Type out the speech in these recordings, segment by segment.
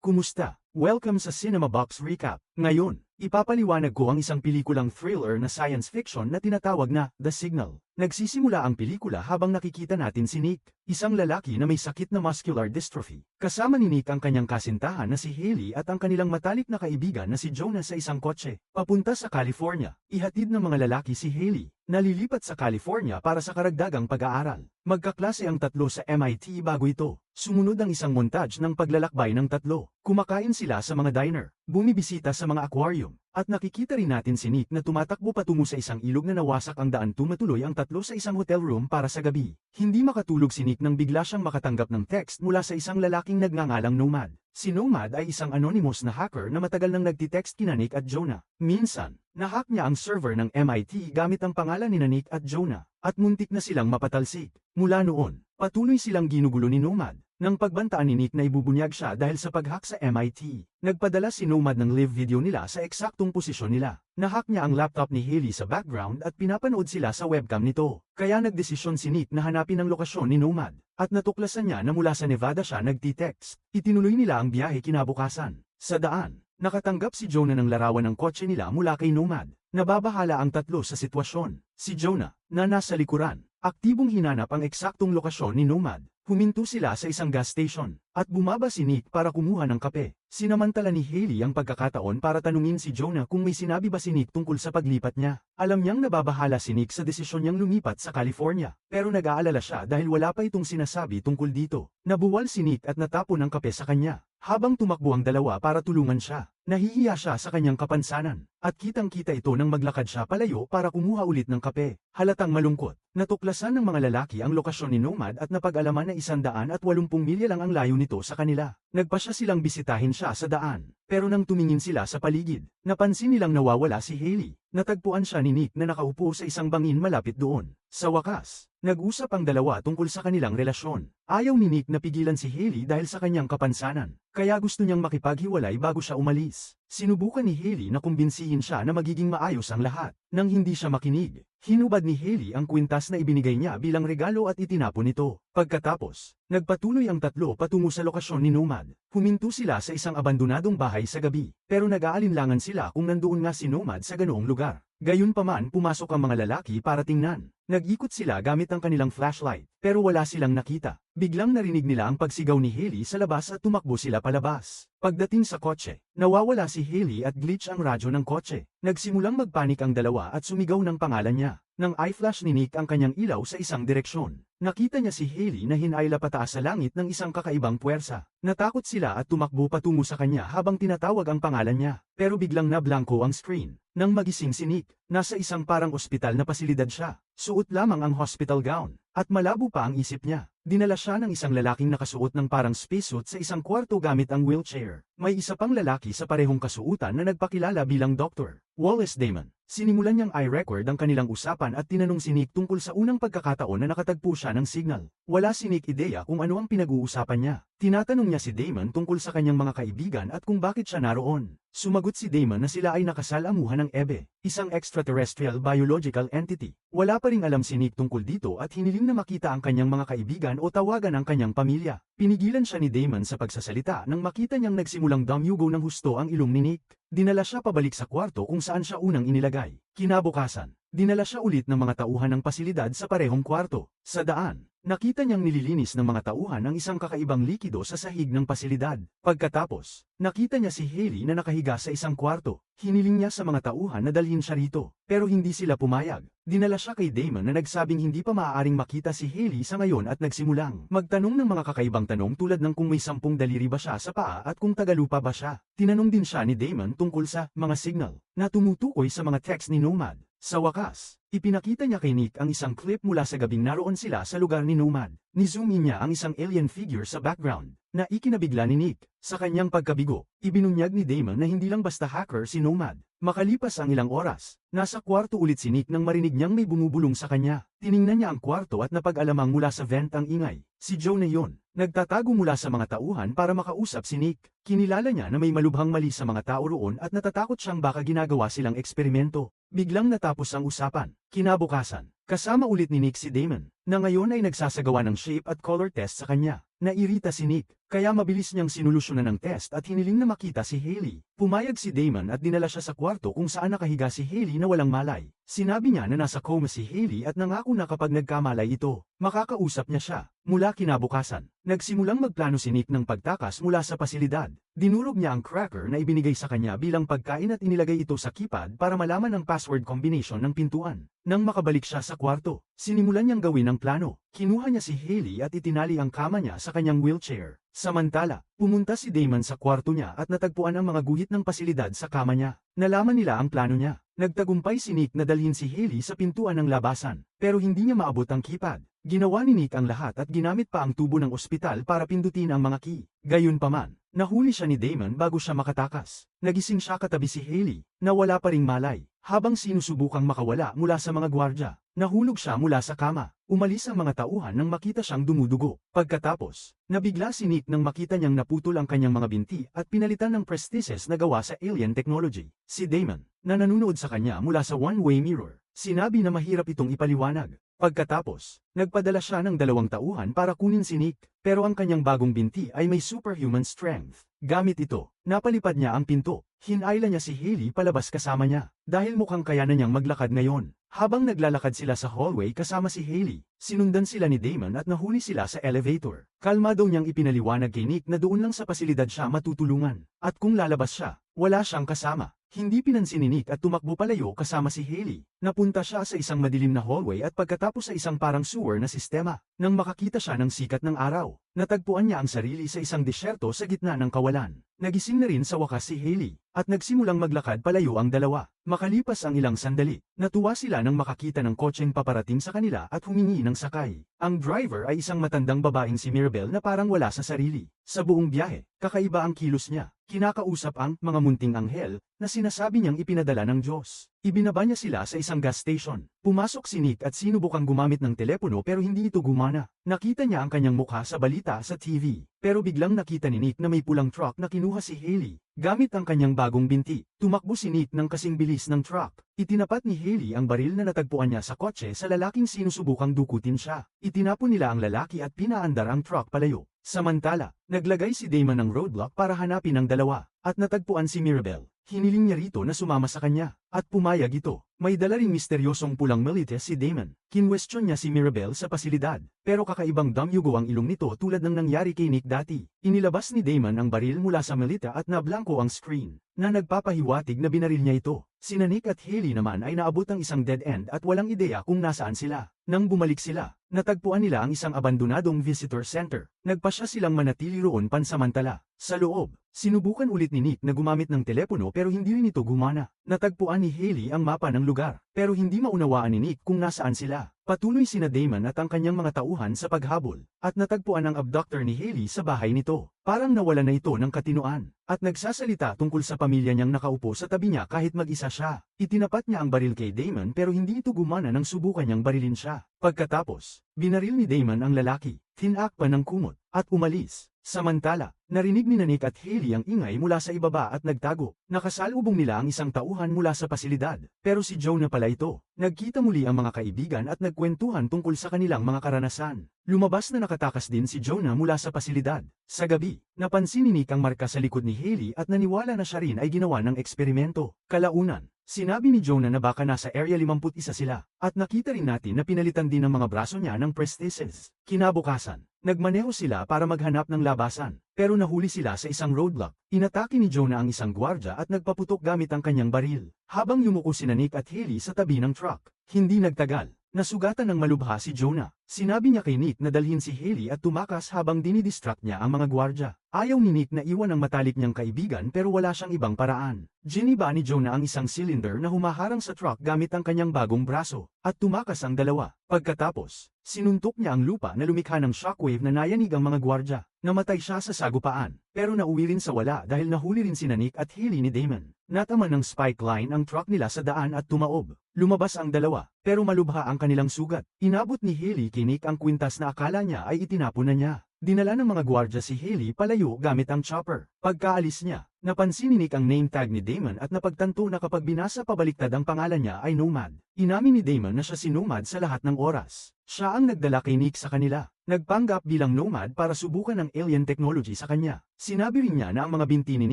Kumusta? Welcome sa Cinema Box Recap. Ngayon, ipapaliwanag ko ang isang pelikulang thriller na science fiction na tinatawag na The Signal. Nagsisimula ang pelikula habang nakikita natin si Nick, isang lalaki na may sakit na muscular dystrophy. Kasama ni Nick ang kanyang kasintahan na si Haley at ang kanilang matalik na kaibigan na si Jonah sa isang kotse, papunta sa California. Ihatid ng mga lalaki si Haley, nalilipat sa California para sa karagdagang pag-aaral. Magkaklase ang tatlo sa MIT bago ito. Sumunod ang isang montage ng paglalakbay ng tatlo. Kumakain sila sa mga diner, bumibisita sa mga aquarium, at nakikita rin natin si Nick na tumatakbo patungo sa isang ilog na nawasak ang daan tumatuloy ang tatlo sa isang hotel room para sa gabi. Hindi makatulog si Nick nang bigla siyang makatanggap ng text mula sa isang lalaking nagngangalang Nomad. Si Nomad ay isang anonymous na hacker na matagal nang nagtitext kina Nick at Jonah. Minsan, nahack niya ang server ng MIT gamit ang pangalan ni Nick at Jonah, at muntik na silang mapatalsik. Mula noon, patuloy silang ginugulo ni Nomad, nang pagbantaan ni Nick na ibubunyag siya dahil sa paghack sa MIT. Nagpadala si Nomad ng live video nila sa eksaktong posisyon nila. Nahack niya ang laptop ni Haley sa background at pinapanood sila sa webcam nito. Kaya nagdesisyon si Nick na hanapin ang lokasyon ni Nomad. At natuklasan niya na mula sa Nevada siya nagtitext. Itinuloy nila ang biyahe kinabukasan. Sa daan, nakatanggap si Jonah ng larawan ng kotse nila mula kay Nomad. Nababahala ang tatlo sa sitwasyon. Si Jonah, na nasa likuran, aktibong hinanap ang eksaktong lokasyon ni Nomad. Huminto sila sa isang gas station, at bumaba si Nick para kumuha ng kape. Sinamantala ni Haley ang pagkakataon para tanungin si Jonah kung may sinabi ba si Nick tungkol sa paglipat niya. Alam niyang nababahala si Nick sa desisyon niyang lumipat sa California, pero nag-aalala siya dahil wala pa itong sinasabi tungkol dito. Nabuwal si Nick at natapon ng kape sa kanya. Habang tumakbo ang dalawa para tulungan siya, nahihiya siya sa kanyang kapansanan, at kitang-kita ito nang maglakad siya palayo para kumuha ulit ng kape. Halatang malungkot, natuklasan ng mga lalaki ang lokasyon ni Nomad at napag-alaman na isandaan at walumpung milya lang ang layo nito sa kanila. Nagpa siya silang bisitahin siya sa daan, pero nang tumingin sila sa paligid, napansin nilang nawawala si Haley. Natagpuan siya ni Nick na nakaupo sa isang bangin malapit doon. Sa wakas, nag-usap ang dalawa tungkol sa kanilang relasyon. Ayaw ni Nick na pigilan si Haley dahil sa kanyang kapansanan, kaya gusto niyang makipaghiwalay bago siya umalis. Sinubukan ni Haley na kumbinsihin siya na magiging maayos ang lahat. Nang hindi siya makinig, hinubad ni Haley ang kwintas na ibinigay niya bilang regalo at itinapon ito. Pagkatapos, nagpatuloy ang tatlo patungo sa lokasyon ni Nomad. Huminto sila sa isang abandonadong bahay sa gabi, pero nag-aalinlangan sila kung nandoon nga si Nomad sa ganoong lugar. Gayunpaman pumasok ang mga lalaki para tingnan. Nag-ikot sila gamit ang kanilang flashlight, pero wala silang nakita. Biglang narinig nila ang pagsigaw ni Haley sa labas at tumakbo sila palabas. Pagdating sa kotse, nawawala si Haley at glitch ang radyo ng kotse. Nagsimulang magpanik ang dalawa at sumigaw ng pangalan niya. Nang i-flash ni Nick ang kanyang ilaw sa isang direksyon, nakita niya si Haley na hinayla pataas sa langit ng isang kakaibang puwersa. Natakot sila at tumakbo patungo sa kanya habang tinatawag ang pangalan niya, pero biglang nablangko ang screen. Nang magising si Nick, nasa isang parang ospital na pasilidad siya. Suot lamang ang hospital gown, at malabo pa ang isip niya. Dinala siya ng isang lalaking nakasuot ng parang spacesuit sa isang kwarto gamit ang wheelchair. May isa pang lalaki sa parehong kasuutan na nagpakilala bilang Dr. Wallace Damon. Sinimulan niyang i-record ang kanilang usapan at tinanong si Nick tungkol sa unang pagkakataon na nakatagpo siya ng signal. Wala si Nick ideya kung ano ang pinag-uusapan niya. Tinatanong niya si Damon tungkol sa kanyang mga kaibigan at kung bakit siya naroon. Sumagot si Damon na sila ay nakasalamuhan ng Ebe, isang extraterrestrial biological entity. Wala pa ring alam si Nick tungkol dito at hiniling na makita ang kanyang mga kaibigan o tawagan ang kanyang pamilya. Pinigilan siya ni Damon sa pagsasalita nang makita niyang nagsimulang damyugo ng husto ang ilong ni Nick. Dinala siya pabalik sa kwarto kung saan siya unang inilagay. Kinabukasan, dinala siya ulit ng mga tauhan ng pasilidad sa parehong kwarto. Sa daan, nakita niyang nililinis ng mga tauhan ang isang kakaibang likido sa sahig ng pasilidad. Pagkatapos, nakita niya si Haley na nakahiga sa isang kwarto. Hiniling niya sa mga tauhan na dalhin siya rito, pero hindi sila pumayag. Dinala siya kay Damon na nagsabing hindi pa maaaring makita si Haley sa ngayon at nagsimulang magtanong ng mga kakaibang tanong tulad ng kung may sampung daliri ba siya sa paa at kung tagalupa ba siya. Tinanong din siya ni Damon tungkol sa mga signal na tumutukoy sa mga text ni Nomad. Sa wakas, ipinakita niya kay Nick ang isang clip mula sa gabing naroon sila sa lugar ni Nomad. Nizoom niya ang isang alien figure sa background, na ikinabigla ni Nick. Sa kanyang pagkabigo, ibinunyag ni Damon na hindi lang basta hacker si Nomad. Makalipas ang ilang oras, nasa kwarto ulit si Nick nang marinig niyang may bumubulong sa kanya. Tiningnan niya ang kwarto at napag-alamang mula sa vent ang ingay. Si Joe na yon, nagtatago mula sa mga tauhan para makausap si Nick. Kinilala niya na may malubhang mali sa mga tao roon at natatakot siyang baka ginagawa silang eksperimento. Biglang natapos ang usapan. Kinabukasan, kasama ulit ni Nick si Damon, na ngayon ay nagsasagawa ng shape at color test sa kanya. Nairita si Nick, kaya mabilis niyang sinolusyonan ng test at hiniling na makita si Hailey. Pumayag si Damon at dinala siya sa kwarto kung saan nakahiga si Hailey na walang malay. Sinabi niya na nasa coma si Hailey at nangako na kapag nagkamalay ito, makakausap niya siya. Mula kinabukasan, nagsimulang magplano si Nick ng pagtakas mula sa pasilidad. Dinurog niya ang cracker na ibinigay sa kanya bilang pagkain at inilagay ito sa keypad para malaman ang password combination ng pintuan. Nang makabalik siya sa kwarto, sinimulan niyang gawin ang plano. Kinuha niya si Hailey at itinali ang kama niya sa kanyang wheelchair. Samantala, pumunta si Damon sa kwarto niya at natagpuan ang mga guhit ng pasilidad sa kama niya. Nalaman nila ang plano niya. Nagtagumpay si Nick na dalhin si Hailey sa pintuan ng labasan, pero hindi niya maabot ang keypad. Ginawa ni Nick ang lahat at ginamit pa ang tubo ng ospital para pindutin ang mga key. Gayunpaman, nahuli siya ni Damon bago siya makatakas. Nagising siya katabi si Hailey, na wala pa ring malay. Habang sinusubukang makawala mula sa mga gwardya, nahulog siya mula sa kama. Umalis ang mga tauhan nang makita siyang dumudugo. Pagkatapos, nabigla si Nick nang makita niyang naputol ang kanyang mga binti at pinalitan ng prosthesis na gawa sa alien technology. Si Damon, na nanunood sa kanya mula sa one-way mirror, sinabi na mahirap itong ipaliwanag. Pagkatapos, nagpadala siya ng dalawang tauhan para kunin si Nick, pero ang kanyang bagong binti ay may superhuman strength. Gamit ito, napalipad niya ang pinto. Hinayla niya si Haley palabas kasama niya, dahil mukhang kaya na niyang maglakad ngayon. Habang naglalakad sila sa hallway kasama si Haley, sinundan sila ni Damon at nahuli sila sa elevator. Kalmado niyang ipinaliwanag kay Nick na doon lang sa pasilidad siya matutulungan, at kung lalabas siya, wala siyang kasama. Hindi pinansin ni Nick at tumakbo palayo kasama si Haley. Napunta siya sa isang madilim na hallway at pagkatapos sa isang parang sewer na sistema. Nang makakita siya ng sikat ng araw, natagpuan niya ang sarili sa isang disyerto sa gitna ng kawalan. Nagising na rin sa wakas si Haley, at nagsimulang maglakad palayo ang dalawa. Makalipas ang ilang sandali, natuwa sila nang makakita ng kotseng paparating sa kanila at humingi ng sakay. Ang driver ay isang matandang babaeng si Mirabel na parang wala sa sarili. Sa buong biyahe, kakaiba ang kilos niya. Kinakausap ang mga munting anghel na sinasabi niyang ipinadala ng Diyos. Ibinaba niya sila sa isang gas station. Pumasok si Nick at sinubukang gumamit ng telepono pero hindi ito gumana. Nakita niya ang kanyang mukha sa balita sa TV. Pero biglang nakita ni Nick na may pulang truck na kinuha si Haley. Gamit ang kanyang bagong binti, tumakbo si Nick ng kasing bilis ng truck. Itinapat ni Haley ang baril na natagpuan niya sa kotse sa lalaking sinusubukang dukutin siya. Itinapon nila ang lalaki at pinaandar ang truck palayo. Samantala, naglagay si Damon ng roadblock para hanapin ang dalawa, at natagpuan si Mirabel. Hiniling niya rito na sumama sa kanya, at pumayag ito. May dala ring misteryosong pulang malites si Damon. Kinwestiyon niya si Mirabel sa pasilidad, pero kakaibang damyugo ang ilong nito tulad ng nangyari kay Nick dati. Inilabas ni Damon ang baril mula sa malita at nablangko ang screen, na nagpapahiwatig na binaril niya ito. Sina Nick at Haley naman ay naabot ang isang dead end at walang ideya kung nasaan sila. Nang bumalik sila, natagpuan nila ang isang abandonadong visitor center. Nagpasya silang manatili roon pansamantala. Sa loob, sinubukan ulit ni Nick na gumamit ng telepono pero hindi rin ito gumana. Natagpuan ni Haley ang mapa ng lugar, pero hindi maunawaan ni Nick kung nasaan sila. Patuloy sina Damon at ang kanyang mga tauhan sa paghabol, at natagpuan ang abductor ni Haley sa bahay nito. Parang nawala na ito ng katinuan, at nagsasalita tungkol sa pamilya niyang nakaupo sa tabi niya kahit mag-isa siya. Itinapat niya ang baril kay Damon pero hindi ito gumana nang subukan niyang barilin siya. Pagkatapos, binaril ni Damon ang lalaki, tinakpan ng kumot, at umalis. Samantala, narinig ni Nick at Haley ang ingay mula sa ibaba at nagtago. Nakasalubong nila ang isang tauhan mula sa pasilidad. Pero si Joe na pala ito. Nagkita muli ang mga kaibigan at nagkwentuhan tungkol sa kanilang mga karanasan. Lumabas na nakatakas din si Jonah mula sa pasilidad. Sa gabi, napansin ni Nick ang marka sa likod ni Haley at naniwala na siya rin ay ginawa ng eksperimento. Kalaunan, Sinabi ni Jonah na baka nasa Area 51 sila, at nakita rin natin na pinalitan din ang mga braso niya ng prosthesis. Kinabukasan, nagmaneho sila para maghanap ng labasan, pero nahuli sila sa isang roadblock. Inatake ni Jonah ang isang gwardya at nagpaputok gamit ang kanyang baril, habang yumuko sina Nick at Haley sa tabi ng truck. Hindi nagtagal, nasugatan ng malubha si Jonah. Sinabi niya kay Nick na dalhin si Haley at tumakas habang dinidistract niya ang mga gwardya. Ayaw ni Nick na iwan ang matalik niyang kaibigan pero wala siyang ibang paraan. Giniba ni Jonah ang isang cylinder na humaharang sa truck gamit ang kanyang bagong braso, at tumakas ang dalawa. Pagkatapos, sinuntok niya ang lupa na lumikha ng shockwave na nayanig ang mga gwardya. Namatay siya sa sagupaan, pero nauwi rin sa wala dahil nahuli rin si Nick at Haley ni Damon. Natama ng spike line ang truck nila sa daan at tumaob. Lumabas ang dalawa, pero malubha ang kanilang sugat. Inabot ni Haley kay Nick ang kwintas na akala niya ay itinapon na niya. Dinala ng mga gwardya si Haley palayo gamit ang chopper. Pagkaalis niya, Napansin ni Nick ang name tag ni Damon at napagtanto na kapag binasa pabaliktad ang pangalan niya ay Nomad. Inamin ni Damon na siya si Nomad sa lahat ng oras. Siya ang nagdala kay Nick sa kanila. Nagpanggap bilang Nomad para subukan ang alien technology sa kanya. Sinabi rin niya na ang mga binti ni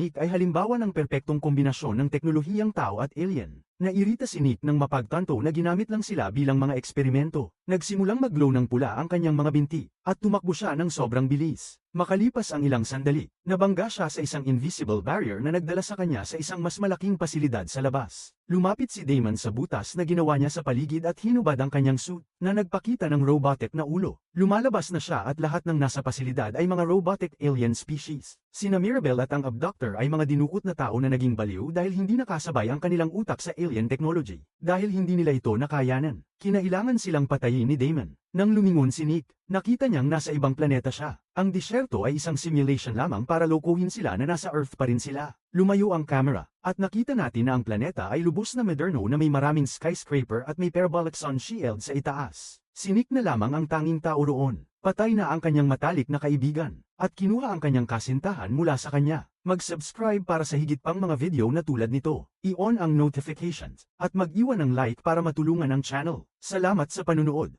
Nick ay halimbawa ng perpektong kombinasyon ng teknolohiyang tao at alien. Nairita si Nick nang mapagtanto na ginamit lang sila bilang mga eksperimento. Nagsimulang mag-glow ng pula ang kanyang mga binti, at tumakbo siya ng sobrang bilis. Makalipas ang ilang sandali, nabangga siya sa isang invisible barrier na nagdala sa kanya sa isang mas malaking pasilidad sa labas. Lumapit si Damon sa butas na ginawa niya sa paligid at hinubad ang kanyang suit, na nagpakita ng robotic na ulo. Lumalabas na siya at lahat ng nasa pasilidad ay mga robotic alien species. Sina Mirabel at ang abductor ay mga dinukot na tao na naging baliw dahil hindi nakasabay ang kanilang utak sa alien technology. Dahil hindi nila ito nakayanan, kinailangan silang patayin ni Damon. Nang lumingon si Nick, nakita niyang nasa ibang planeta siya. Ang disyerto ay isang simulation lamang para lokohin sila na nasa Earth pa rin sila. Lumayo ang camera, at nakita natin na ang planeta ay lubos na moderno na may maraming skyscraper at may parabolic sun shield sa itaas. Si Nick na lamang ang tanging tao roon. Patay na ang kanyang matalik na kaibigan, at kinuha ang kanyang kasintahan mula sa kanya. Mag-subscribe para sa higit pang mga video na tulad nito. I-on ang notifications, at mag-iwan ng like para matulungan ang channel. Salamat sa panunood.